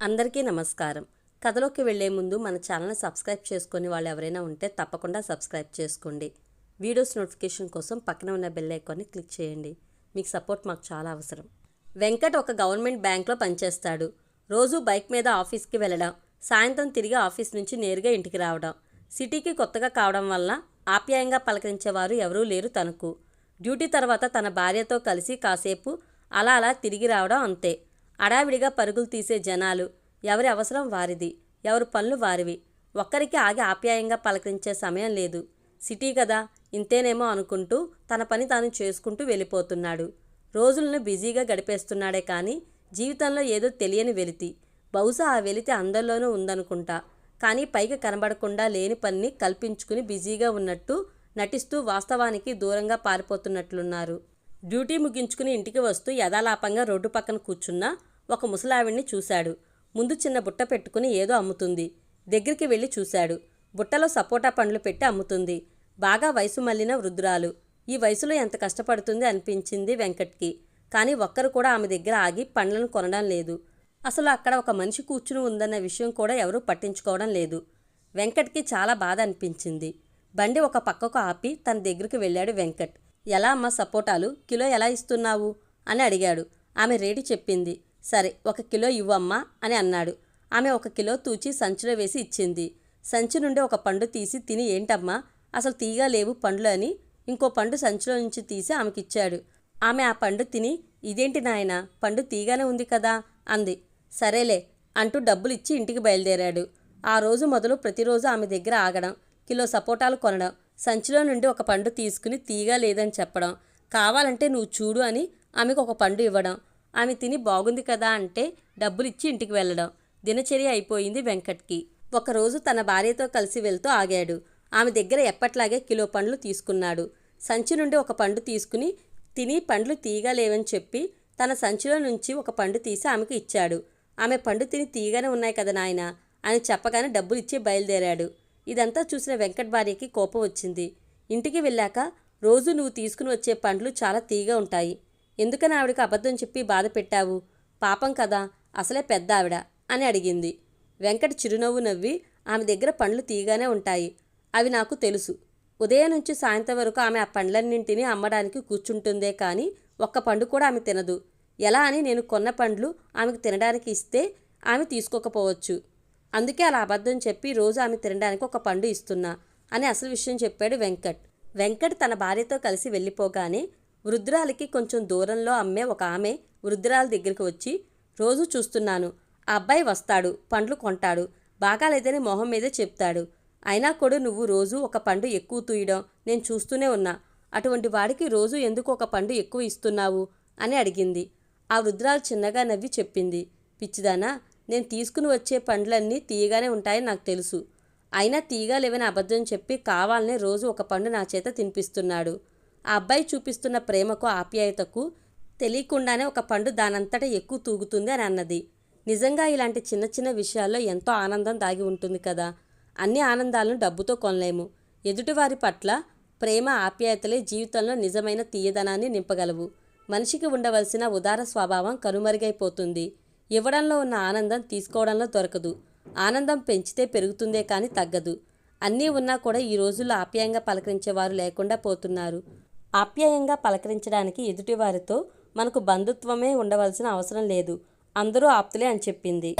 అందరికీ నమస్కారం. కథలోకి వెళ్ళే ముందు మన ఛానల్ని సబ్స్క్రైబ్ చేసుకొని వాళ్ళు ఎవరైనా ఉంటే తప్పకుండా సబ్స్క్రైబ్ చేసుకోండి. వీడియోస్ నోటిఫికేషన్ కోసం పక్కన ఉన్న బెల్ ఐకాన్ని క్లిక్ చేయండి. మీకు సపోర్ట్ మాకు చాలా అవసరం. వెంకట్ ఒక గవర్నమెంట్ బ్యాంక్లో పనిచేస్తాడు. రోజు బైక్ మీద ఆఫీస్కి వెళ్ళడం సాయంత్రం తిరిగి ఆఫీస్ నుంచి నేరుగా ఇంటికి రావడం సిటీకి కొత్తగా కావడం వల్ల ఆప్యాయంగా పలకరించేవారు ఎవరూ లేరు తనకు. డ్యూటీ తర్వాత తన భార్యతో కలిసి కాసేపు అలా అలా తిరిగి రావడం అంతే. అడావిడిగా పరుగులు తీసే జనాలు. ఎవరి అవసరం వారిది. ఎవరి పనులు వారివి. ఒక్కరికి ఆగి ఆప్యాయంగా పలకరించే సమయం లేదు. సిటీ కదా. ఇంతేనేమో అనుకుంటూ తన పని తాను చేసుకుంటూ వెళ్ళిపోతున్నాడు. రోజులను బిజీగా గడిపేస్తున్నాడే కానీ జీవితంలో ఏదో తెలియని వెలితి. బహుశా ఆ వెలితి అందరిలోనూ ఉందనుకుంటా. కానీ పైకి కనబడకుండా లేని పనిని కల్పించుకుని బిజీగా ఉన్నట్టు నటిస్తూ వాస్తవానికి దూరంగా పారిపోతున్నట్లున్నారు. డ్యూటీ ముగించుకుని ఇంటికి వస్తూ యథాలాపంగా రోడ్డు పక్కన కూర్చున్న ఒక ముసలావిడ్ని చూశాడు. ముందు చిన్న బుట్ట పెట్టుకుని ఏదో అమ్ముతుంది. దగ్గరికి వెళ్ళి చూశాడు. బుట్టలో సపోటా పండ్లు పెట్టి అమ్ముతుంది. బాగా వయసు మళ్ళిన వృద్ధురాలు. ఈ వయసులో ఎంత కష్టపడుతుంది అనిపించింది వెంకట్కి. కానీ ఒక్కరు కూడా ఆమె దగ్గర ఆగి పండ్లను కొనడం లేదు. అసలు అక్కడ ఒక మనిషి కూర్చుని ఉందన్న విషయం కూడా ఎవరూ పట్టించుకోవడం లేదు. వెంకట్కి చాలా బాధ అనిపించింది. బండి ఒక పక్కకు ఆపి తన దగ్గరికి వెళ్ళాడు వెంకట్. ఎలా అమ్మ సపోటాలు? కిలో ఎలా ఇస్తున్నావు? అని అడిగాడు. ఆమె రేటు చెప్పింది. సరే ఒక కిలో ఇవ్వమ్మా అని అన్నాడు. ఆమె ఒక కిలో తూచి సంచిలో వేసి ఇచ్చింది. సంచి నుండి ఒక పండు తీసి తిని ఏంటమ్మా అసలు తీగా లేవు పండ్లు అని ఇంకో పండు సంచిలో నుంచి తీసి ఆమెకిచ్చాడు. ఆమె ఆ పండు తిని ఇదేంటి నాయన పండు తీగానే ఉంది కదా అంది. సరేలే అంటూ డబ్బులు ఇచ్చి ఇంటికి బయలుదేరాడు. ఆ రోజు మొదలు ప్రతిరోజు ఆమె దగ్గర ఆగడం కిలో సపోటాలు కొనడం సంచిలో నుండి ఒక పండు తీసుకుని తీగా లేదని చెప్పడం కావాలంటే నువ్వు చూడు అని ఆమెకు ఒక పండు ఇవ్వడం ఆమె తిని బాగుంది కదా అంటే డబ్బులు ఇచ్చి ఇంటికి వెళ్ళడం. దినచర్య అయిపోయింది వెంకట్కి. ఒకరోజు తన భార్యతో కలిసి వెళ్తూ ఆగాడు. ఆమె దగ్గర ఎప్పట్లాగే కిలో పండ్లు తీసుకున్నాడు. సంచి నుండి ఒక పండు తీసుకుని తిని పండ్లు తీయగా లేవని చెప్పి తన సంచిలో నుంచి ఒక పండు తీసి ఆమెకు ఇచ్చాడు. ఆమె పండు తిని తీయగానే ఉన్నాయి కదా నాయన అని చెప్పగానే డబ్బులు ఇచ్చి బయలుదేరాడు. ఇదంతా చూసిన వెంకట్ భార్యకి కోపం వచ్చింది. ఇంటికి వెళ్ళాక రోజు నువ్వు తీసుకుని వచ్చే పండ్లు చాలా తీగా ఉంటాయి. ఎందుకని ఆవిడకి అబద్ధం చెప్పి బాధ పెట్టావు? పాపం కదా అసలే పెద్ద ఆవిడ అని అడిగింది. వెంకట చిరునవ్వు నవ్వి ఆమె దగ్గర పండ్లు తీయగానే ఉంటాయి. అవి నాకు తెలుసు. ఉదయం నుంచి సాయంత్రం వరకు ఆమె ఆ పండ్లన్నింటినీ అమ్మడానికి కూర్చుంటుందే కానీ ఒక్క పండు కూడా ఆమె తినదు. ఎలా అని నేను కొన్న పండ్లు ఆమెకు తినడానికి ఇస్తే ఆమె తీసుకోకపోవచ్చు. అందుకే అలా అబద్ధం చెప్పి రోజు ఆమె తినడానికి ఒక పండు ఇస్తున్నా అని అసలు విషయం చెప్పాడు వెంకట్. వెంకట్ తన భార్యతో కలిసి వెళ్ళిపోగానే వృద్ధురాలికి కొంచెం దూరంలో అమ్మే ఒక ఆమె వృద్ధురాల దగ్గరికి వచ్చి రోజు చూస్తున్నాను. ఆ అబ్బాయి వస్తాడు పండ్లు కొంటాడు. బాగాలేదని మొహం మీదే చెప్తాడు. అయినా కూడా నువ్వు రోజు ఒక పండు ఎక్కువ తూయడం నేను చూస్తూనే ఉన్నా. అటువంటి వాడికి రోజు ఎందుకు ఒక పండు ఎక్కువ ఇస్తున్నావు? అని అడిగింది. ఆ వృద్ధురాలు చిన్నగా నవ్వి చెప్పింది. పిచ్చిదానా నేను తీసుకుని వచ్చే పండ్లన్నీ తీయగానే ఉంటాయని నాకు తెలుసు. అయినా తీయగా లేవని అబద్ధం చెప్పి కావాలనే రోజు ఒక పండు నా చేత తినిపిస్తున్నాడు. ఆ అబ్బాయి చూపిస్తున్న ప్రేమకు ఆప్యాయతకు తెలియకుండానే ఒక పండు దానంతటా ఎక్కువ తూగుతుంది అని అన్నది. నిజంగా ఇలాంటి చిన్న చిన్న విషయాల్లో ఎంతో ఆనందం దాగి ఉంటుంది కదా? అన్ని ఆనందాలను డబ్బుతో కొనలేము. ఎదుటివారి పట్ల ప్రేమ ఆప్యాయతలే జీవితంలో నిజమైన తీయదనాన్ని నింపగలవు. మనిషికి ఉండవలసిన ఉదార స్వభావం కనుమరుగైపోతుంది. ఇవ్వడంలో ఉన్న ఆనందం తీసుకోవడంలో దొరకదు. ఆనందం పెంచితే పెరుగుతుందే కానీ తగ్గదు. అన్నీ ఉన్నా కూడా ఈ రోజుల్లో ఆప్యాయంగా పలకరించేవారు లేకుండా పోతున్నారు. ఆప్యాయంగా పలకరించడానికి ఎదుటివారితో మనకు బంధుత్వమే ఉండవలసిన అవసరం లేదు. అందరూ ఆప్తులే అని చెప్పింది.